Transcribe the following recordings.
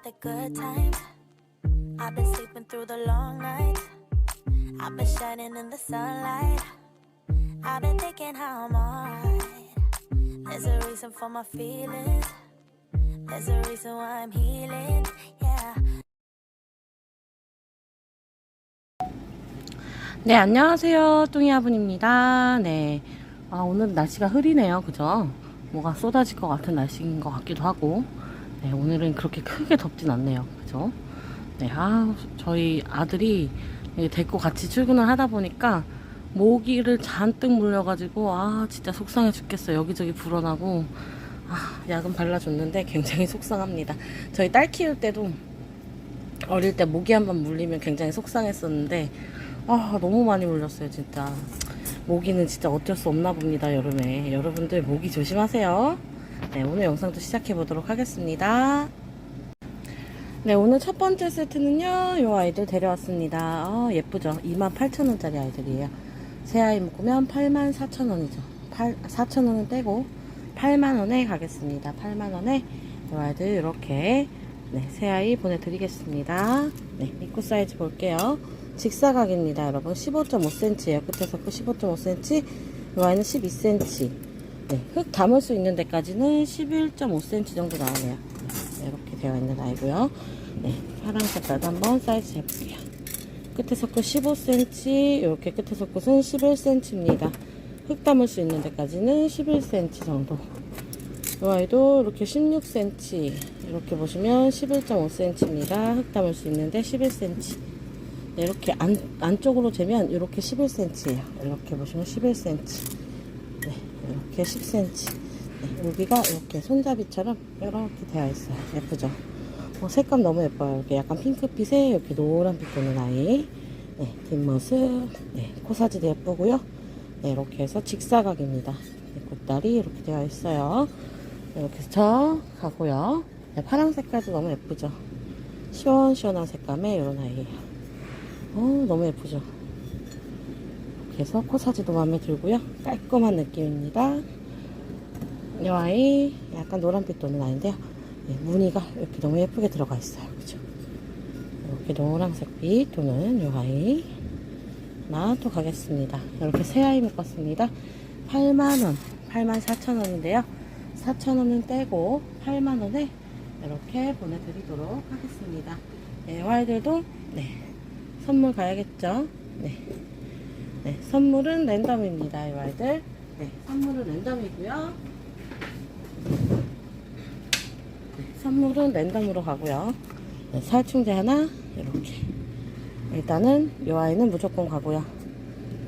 about the good times. I've been sleeping through the long nights. I've been shining in the sunlight. I've been thinking how I'm alright. There's a reason for my feelings. There's a reason why I'm healing. Yeah. 네, 안녕하세요. 뚱이아분입니다. 네. 아, 오늘 날씨가 흐리네요. 그죠? 뭐가 쏟아질 것 같은 날씨인 것 같기도 하고. 네, 오늘은 그렇게 크게 덥진 않네요. 그죠? 네, 아, 저희 아들이 데리고 같이 출근을 하다 보니까 모기를 잔뜩 물려가지고, 아, 진짜 속상해 죽겠어요. 여기저기 불어나고, 아, 약은 발라줬는데 굉장히 속상합니다. 저희 딸 키울 때도 어릴 때 모기 한 번 물리면 굉장히 속상했었는데, 아 너무 많이 물렸어요 진짜 모기는 진짜 어쩔 수 없나 봅니다 여름에 여러분들 모기 조심하세요 네 오늘 영상도 시작해 보도록 하겠습니다 네 오늘 첫 번째 세트는요 요 아이들 데려왔습니다 아 예쁘죠 28,000원짜리 아이들이에요 새 아이 묶으면 84,000원이죠 4,000원은 떼고 8만원에 가겠습니다 8만원에 요 아이들 이렇게 네, 새 아이 보내드리겠습니다 네 입구 사이즈 볼게요 직사각입니다, 여러분. 15.5cm예요. 끝에서 끝 15.5cm. 이 아이는 12cm. 네, 흙 담을 수 있는 데까지는 11.5cm 정도 나오네요. 네, 이렇게 되어 있는 아이고요. 네, 파랑 색깔도 한번 사이즈 재볼게요. 끝에서 끝 15cm, 이렇게 끝에서 끝은 11cm입니다. 흙 담을 수 있는 데까지는 11cm 정도. 이 아이도 이렇게 16cm, 이렇게 보시면 11.5cm입니다. 흙 담을 수 있는데 11cm. 네, 이렇게 안, 안쪽으로 재면 이렇게 11cm예요. 이렇게 보시면 11cm. 네, 이렇게 10cm. 네, 여기가 이렇게 손잡이처럼 이렇게 되어 있어요. 예쁘죠? 어, 색감 너무 예뻐요. 이렇게 약간 핑크빛에 이렇게 노란빛 도는 아이. 네, 뒷모습. 네, 코사지도 예쁘고요. 네, 이렇게 해서 직사각입니다. 네, 꽃다리 이렇게 되어 있어요. 네, 이렇게 해서 가고요. 네, 파랑 색깔도 너무 예쁘죠? 시원시원한 색감의 이런 아이예요. 어, 너무 예쁘죠? 그래서 코사지도 마음에 들고요. 깔끔한 느낌입니다. 이 아이 약간 노란빛 도는 아이인데요. 네, 무늬가 이렇게 너무 예쁘게 들어가 있어요. 그죠? 이렇게 노란색빛 도는 이 아이 하나 또 가겠습니다. 이렇게 새 아이 묶었습니다. 8만원, 8만 4천원인데요. 4천원은 떼고 8만원에 이렇게 보내드리도록 하겠습니다. 네, 이 아이들도 네, 선물 가야겠죠? 네. 네, 선물은 랜덤입니다, 이 아이들. 네, 선물은 랜덤이고요. 네, 선물은 랜덤으로 가고요. 네, 살충제 하나, 이렇게. 일단은 이 아이는 무조건 가고요.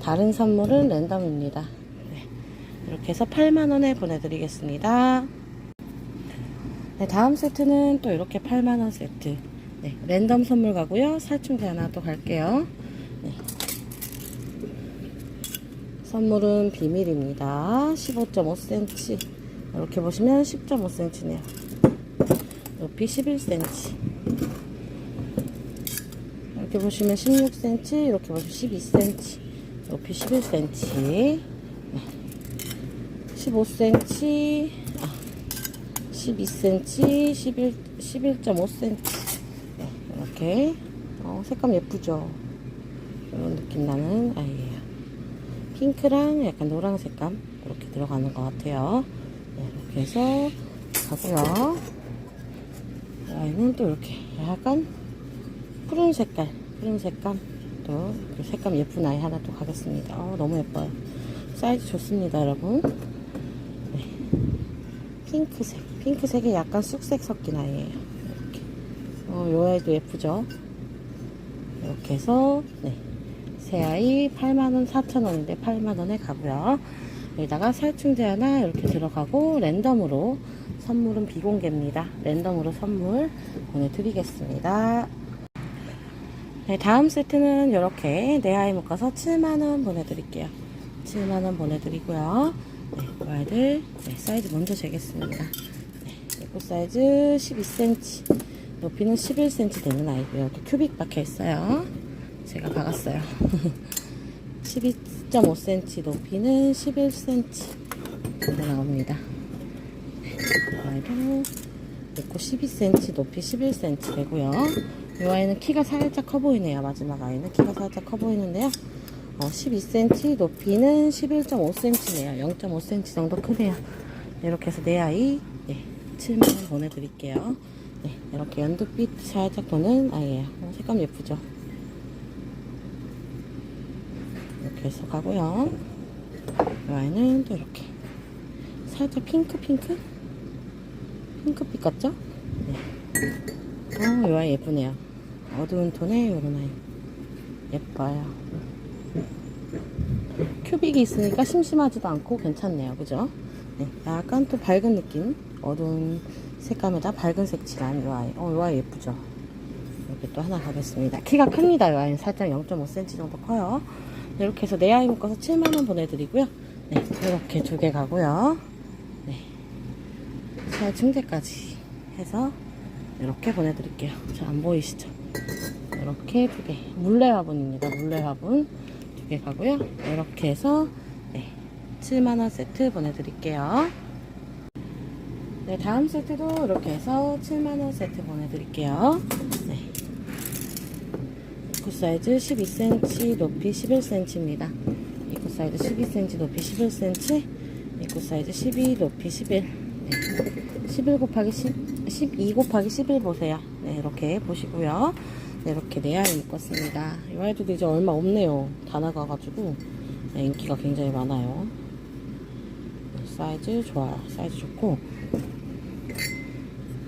다른 선물은 랜덤입니다. 네, 이렇게 해서 8만 원에 보내드리겠습니다. 네, 다음 세트는 또 이렇게 8만원 세트. 네, 랜덤 선물 가고요. 살충제 하나 또 갈게요. 네. 선물은 비밀입니다. 15.5cm. 이렇게 보시면 10.5cm네요. 높이 11cm. 이렇게 보시면 16cm, 이렇게 보시면 12cm, 높이 11cm, 네. 15cm, 아, 12cm, 11, 11.5cm. 네, 이렇게 어, 색감 예쁘죠? 이런 느낌 나는 아이예요. 핑크랑 약간 노란 색감 이렇게 들어가는 것 같아요. 네, 이렇게 해서 가고요. 이 아이는 또 이렇게 약간 푸른 색깔, 푸른 색감 또 색감 예쁜 아이 하나 또 가겠습니다. 어, 너무 예뻐요. 사이즈 좋습니다, 여러분. 네. 핑크색, 핑크색이 약간 쑥색 섞인 아이예요. 이렇게. 어, 요 아이도 예쁘죠? 이렇게 해서, 네. 새 아이 8만원, 4천원인데 8만원에 가고요. 여기다가 살충제 하나 이렇게 들어가고, 랜덤으로 선물은 비공개입니다. 랜덤으로 선물 보내드리겠습니다. 네, 다음 세트는 이렇게 내 아이 묶어서 7만원 보내드릴게요. 7만원 보내드리고요. 네, 그 아이들 네, 사이즈 먼저 재겠습니다. 네, 예쁜 사이즈 12cm, 높이는 11cm 되는 아이고요. 이렇게 큐빅 박혀 있어요. 제가 박았어요. 12.5cm, 높이는 11cm 정도 나옵니다. 네, 그 아이도 있고 12cm, 높이 11cm 되고요. 이 아이는 키가 살짝 커 보이네요. 마지막 아이는 키가 살짝 커 보이는데요. 어, 12cm, 높이는 11.5cm네요. 0.5cm 정도 크네요. 이렇게 해서 내 아이 네, 7만원 보내드릴게요. 네, 이렇게 연두빛 살짝 도는 아이예요. 어, 색감 예쁘죠? 해서 가고요. 이 아이는 또 이렇게 살짝 핑크 핑크 핑크빛 같죠? 네. 어, 이 아이 예쁘네요. 어두운 톤의 이런 아이 예뻐요. 큐빅이 있으니까 심심하지도 않고 괜찮네요. 그죠? 네, 약간 또 밝은 느낌 어두운 색감에다 밝은 색 칠한 이 아이 어, 이 아이 예쁘죠? 이렇게 또 하나 가겠습니다. 키가 큽니다. 이 아이는 살짝 0.5cm 정도 커요. 네, 이렇게 해서 내 아이 묶어서 7만원 보내드리고요. 네, 이렇게 두 개 가고요. 네. 살 충제까지 해서 이렇게 보내드릴게요. 잘 안 보이시죠? 이렇게 두 개. 물레 화분입니다. 물레 화분 두 개 가고요. 이렇게 해서 네, 7만원 세트 보내드릴게요. 네, 다음 세트도 이렇게 해서 7만원 세트 보내드릴게요. 사이즈 12cm, 높이 11cm입니다. 입구 사이즈 12cm, 높이 11cm, 입구 사이즈 12, 높이 11. 네. 11 곱하기 10, 12 곱하기 11 보세요. 네, 이렇게 보시고요. 네, 이렇게 네 아이 묶었습니다. 이 아이들도 이제 얼마 없네요. 다 나가가지고 네, 인기가 굉장히 많아요. 네, 사이즈 좋아요. 사이즈 좋고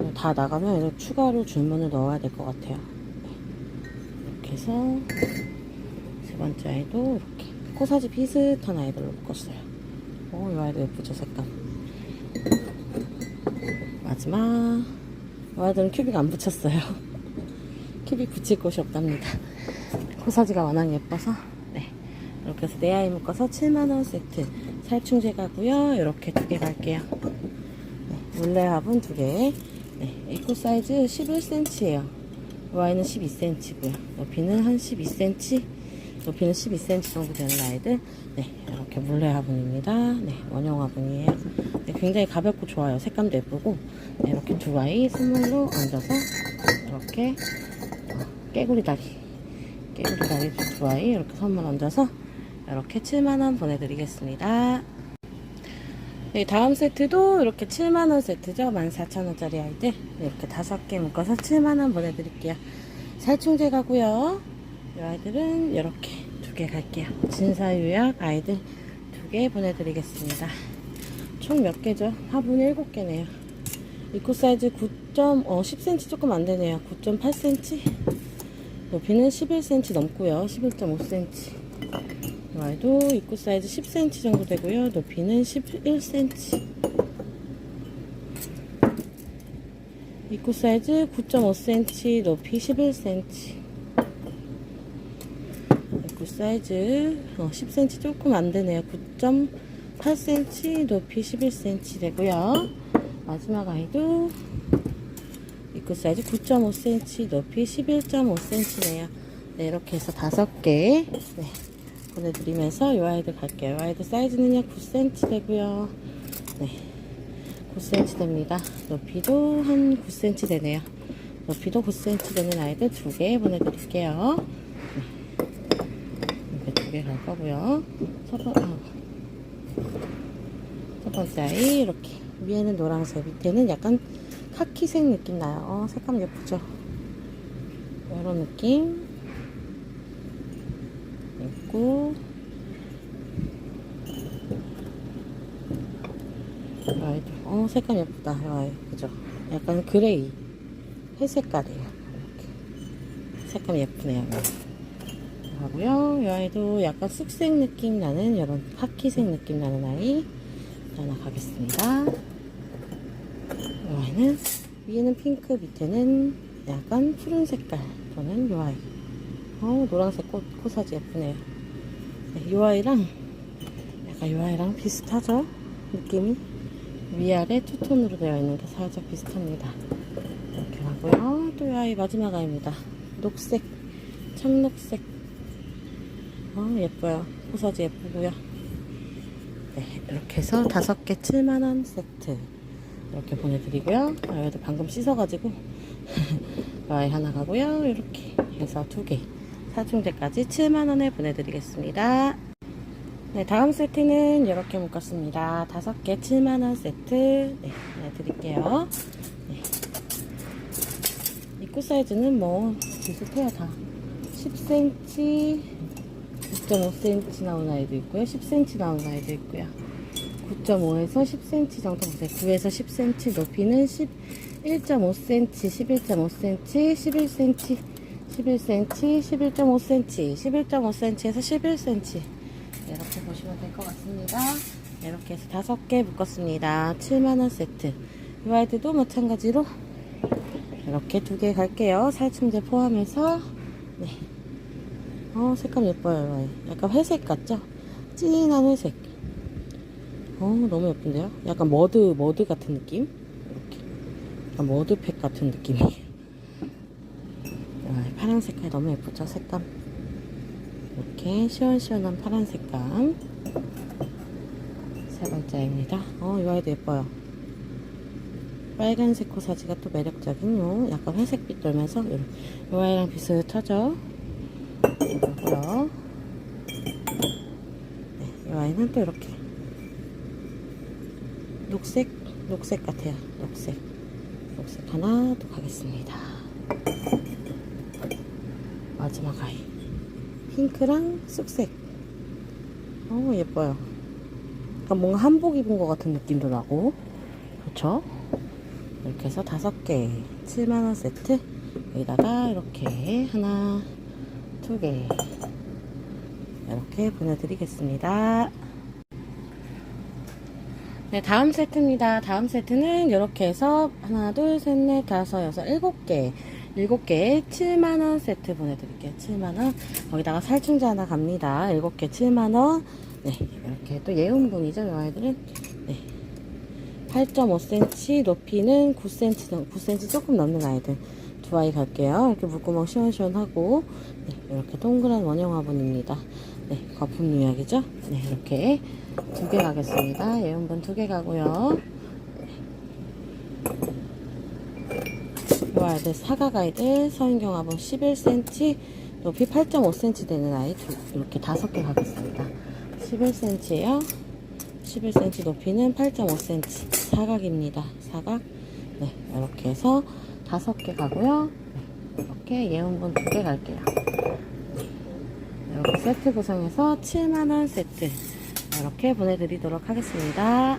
네, 다 나가면 추가로 주문을 넣어야 될 것 같아요. 해서 세 번째 아이도 이렇게 코사지 비슷한 아이들로 묶었어요. 오, 이 아이도 예쁘죠 색감. 마지막 이 아이들은 큐빅 안 붙였어요. 큐빅 붙일 곳이 없답니다. 코사지가 워낙 예뻐서 네 이렇게 해서 네 아이 묶어서 7만원 세트 살충제 가고요. 이렇게 두 개 갈게요. 네, 물레 화분 두 개. 네, 입구 사이즈 11cm예요. 와이는 12cm고요. 높이는 한 12cm, 높이는 12cm 정도 되는 아이들. 네, 이렇게 물레 화분입니다. 네, 원형 화분이에요. 네, 굉장히 가볍고 좋아요. 색감도 예쁘고. 네, 이렇게 두 아이 선물로 얹어서 이렇게 어, 깨구리 다리, 깨구리 다리 두 아이 이렇게 선물 얹어서 이렇게 7만원 보내드리겠습니다. 네, 다음 세트도 이렇게 7만원 세트죠. 14,000원짜리 아이들. 네, 이렇게 다섯 개 묶어서 7만원 보내드릴게요. 살충제 가고요. 이 아이들은 이렇게 두 개 갈게요. 진사유약 아이들 두 개 보내드리겠습니다. 총 몇 개죠? 화분 7개네요. 입구 사이즈 9. 어, 10cm 조금 안 되네요. 9.8cm. 높이는 11cm 넘고요. 11.5cm. 이 아이도 입구 사이즈 10cm 정도 되고요. 높이는 11cm. 입구 사이즈 9.5cm, 높이 11cm. 입구 사이즈 어, 10cm 조금 안 되네요. 9.8cm, 높이 11cm 되고요. 마지막 아이도 입구 사이즈 9.5cm, 높이 11.5cm네요. 네, 이렇게 해서 다섯 개. 네. 보내드리면서 이 아이들 갈게요. 이 아이들 사이즈는요 9cm 되고요. 네, 9cm 됩니다. 높이도 한 9cm 되네요. 높이도 9cm 되는 아이들 두 개 보내드릴게요. 네. 이렇게 두 개 갈 거고요. 첫, 번, 아. 첫 번째 아이 이렇게 위에는 노란색, 밑에는 약간 카키색 느낌 나요. 어, 색감 예쁘죠? 이런 느낌. 있고. 아이들 어 색감 예쁘다. 아이 그죠? 약간 그레이. 회색깔이에요. 이렇게. 색감 예쁘네요. 하고요. 이 아이도 약간 쑥색 느낌 나는 이런 카키색 느낌 나는 아이. 하나 가겠습니다. 이 아이는 위에는 핑크 밑에는 약간 푸른 색깔 저는 이 아이. 어 노란색 꽃, 코사지 예쁘네요. 네, 이 아이랑 약간 이 아이랑 비슷하죠? 느낌이 위아래 투톤으로 되어 있는데 살짝 비슷합니다. 이렇게 하고요. 또 이 아이 마지막 아이입니다. 녹색, 청록색. 어 예뻐요. 코사지 예쁘고요. 네, 이렇게 해서 다섯 개 7만원 세트 이렇게 보내드리고요. 아, 얘도 방금 씻어가지고 와이 하나 가고요. 이렇게 해서 두 개. 사중제까지 7만원에 보내드리겠습니다. 네, 다음 세트는 이렇게 묶었습니다. 다섯 개 7만원 세트. 네, 보내드릴게요. 네. 입구 사이즈는 뭐, 비슷해요, 다. 10cm, 9.5cm 나온 아이도 있고요. 10cm 나온 아이도 있고요. 9.5에서 10cm 정도 보세요. 9에서 10cm 높이는 11.5cm, 11.5cm, 11cm, 11cm, 11.5cm, 11.5cm에서 11cm. 이렇게 보시면 될 것 같습니다. 이렇게 해서 다섯 개 묶었습니다. 7만원 세트. 이 아이들도 마찬가지로 이렇게 두 개 갈게요. 살충제 포함해서. 네. 어, 색감 예뻐요. 약간 회색 같죠? 진한 회색. 어, 너무 예쁜데요? 약간 머드, 머드 같은 느낌? 이렇게. 머드팩 같은 느낌이에요. 아, 파란 색깔 너무 예쁘죠? 색감. 이렇게 시원시원한 파란 색감. 세 번째입니다. 어, 이 아이도 예뻐요. 빨간색 코사지가 또 매력적인 요 약간 회색빛 돌면서 요, 요 아이랑 비슷하죠? 이거고요. 네, 이 아이는 또 이렇게 녹색, 녹색 같아요. 녹색. 녹색 하나 또 가겠습니다. 마지막 아이. 핑크랑 쑥색. 어, 예뻐요. 약간 뭔가 한복 입은 것 같은 느낌도 나고. 그렇죠? 이렇게 해서 다섯 개 7만원 세트. 여기다가 이렇게 하나, 두 개. 이렇게 보내드리겠습니다. 네, 다음 세트입니다. 다음 세트는 이렇게 해서 하나, 둘, 셋, 넷, 다섯, 여섯, 일곱 개. 일곱 개에 7만원 세트 보내드릴게요. 7만원. 거기다가 살충제 하나 갑니다. 일곱 개 7만원. 네, 이렇게 또 예운분이죠. 이 아이들은. 네. 8.5cm, 높이는 9cm, 9cm 조금 넘는 아이들. 두 아이 갈게요. 이렇게 물구멍 시원시원하고. 네, 이렇게 동그란 원형 화분입니다. 네, 거품 유약이죠. 네, 이렇게 두 개 가겠습니다. 예운분 두 개 가고요. 이 아이들 사각 아이들 서인경 화분 11cm 높이 8.5cm 되는 아이 두, 이렇게 다섯 개 가겠습니다. 11cm예요. 11cm 높이는 8.5cm 사각입니다. 사각 네 이렇게 해서 다섯 개 가고요. 네, 이렇게 예운분 두 개 갈게요. 이렇게 세트 구성해서 7만원 세트 이렇게 보내드리도록 하겠습니다.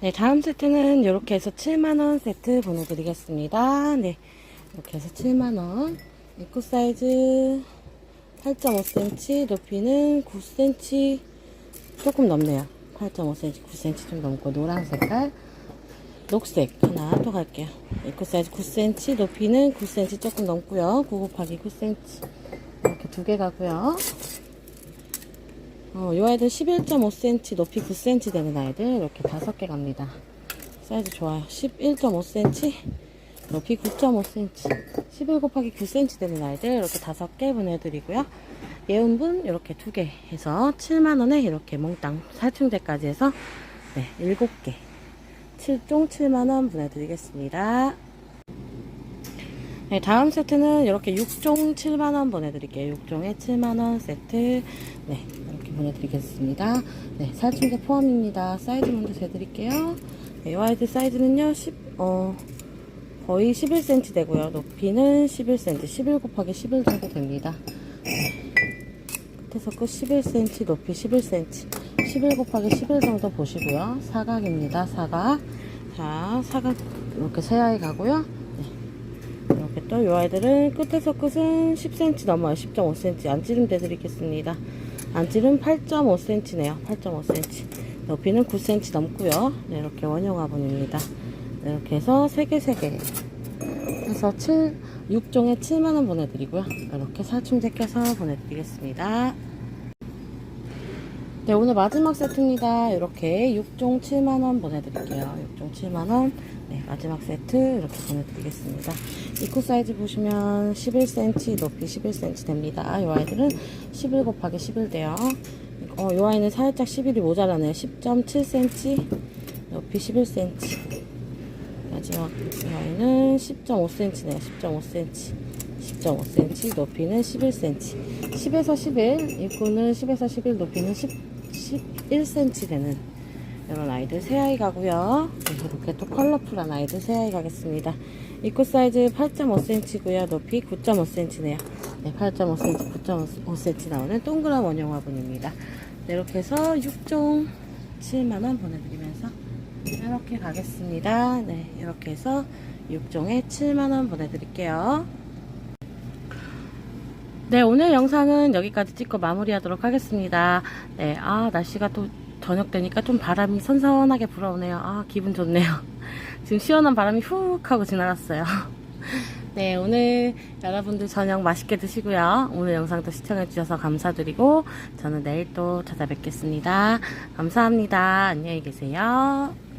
네, 다음 세트는 이렇게 해서 7만원 세트 보내드리겠습니다. 네, 이렇게 해서 7만원. 입구 사이즈 8.5cm, 높이는 9cm 조금 넘네요. 8.5cm, 9cm 좀 넘고, 노란 색깔. 녹색 하나 또 갈게요. 입구 사이즈 9cm, 높이는 9cm 조금 넘고요. 9 곱하기 9cm. 이렇게 두 개 가고요. 어, 요 아이들 11.5cm, 높이 9cm 되는 아이들 이렇게 다섯 개 갑니다. 사이즈 좋아요. 11.5cm, 높이 9.5cm, 11 곱하기 9cm 되는 아이들 이렇게 다섯 개 보내드리고요. 예운분 이렇게 두 개 해서 7만원에 이렇게 몽땅 살충제까지 해서 네, 7개 7종 7만원 보내드리겠습니다. 네, 다음 세트는 이렇게 6종 7만원 보내드릴게요. 6종에 7만원 세트. 네, 보내드리겠습니다. 네, 살충제 포함입니다. 사이즈 먼저 재드릴게요. 네, 이 아이들 사이즈는요, 10, 어, 거의 11cm 되고요. 높이는 11cm, 11 곱하기 11 정도 됩니다. 네, 끝에서 끝 11cm, 높이 11cm, 11 곱하기 11 정도 보시고요. 사각입니다. 사각. 자, 사각 이렇게 세 아이 가고요. 이렇게 또 이 아이들은 끝에서 끝은 10cm 넘어요. 10.5cm 안 찌름 대드리겠습니다. 안찌름 8.5cm네요. 8.5cm. 높이는 9cm 넘고요. 네, 이렇게 원형 화분입니다. 네, 이렇게 해서 3개 3개 해서 7, 6종에 7만원 보내드리고요. 이렇게 살충제 껴서 보내드리겠습니다. 네, 오늘 마지막 세트입니다. 이렇게 6종 7만원 보내드릴게요. 6종 7만원. 네, 마지막 세트 이렇게 보내드리겠습니다. 입구 사이즈 보시면 11cm, 높이 11cm 됩니다. 이 아이들은 11 곱하기 11 돼요. 어, 이 아이는 살짝 11이 모자라네요. 10.7cm. 높이 11cm. 마지막 라인은 10.5cm네요. 10.5cm. 10.5cm, 높이는 11cm. 10에서 11, 입구는 10에서 11, 높이는 10, 11cm 되는 이런 아이들 세 아이 가고요. 네, 이렇게 또 컬러풀한 아이들 세 아이 가겠습니다. 입구 사이즈 8.5cm고요. 높이 9.5cm네요. 네, 8.5cm, 9.5cm 나오는 동그란 원형 화분입니다. 네, 이렇게 해서 6종 7만원 보내드리면서 이렇게 가겠습니다. 네, 이렇게 해서 6종에 7만원 보내드릴게요. 네, 오늘 영상은 여기까지 찍고 마무리하도록 하겠습니다. 네, 아, 날씨가 또 저녁 되니까 좀 바람이 선선하게 불어오네요. 아, 기분 좋네요. 지금 시원한 바람이 훅 하고 지나갔어요. 네, 오늘 여러분들 저녁 맛있게 드시고요. 오늘 영상도 시청해주셔서 감사드리고, 저는 내일 또 찾아뵙겠습니다. 감사합니다. 안녕히 계세요.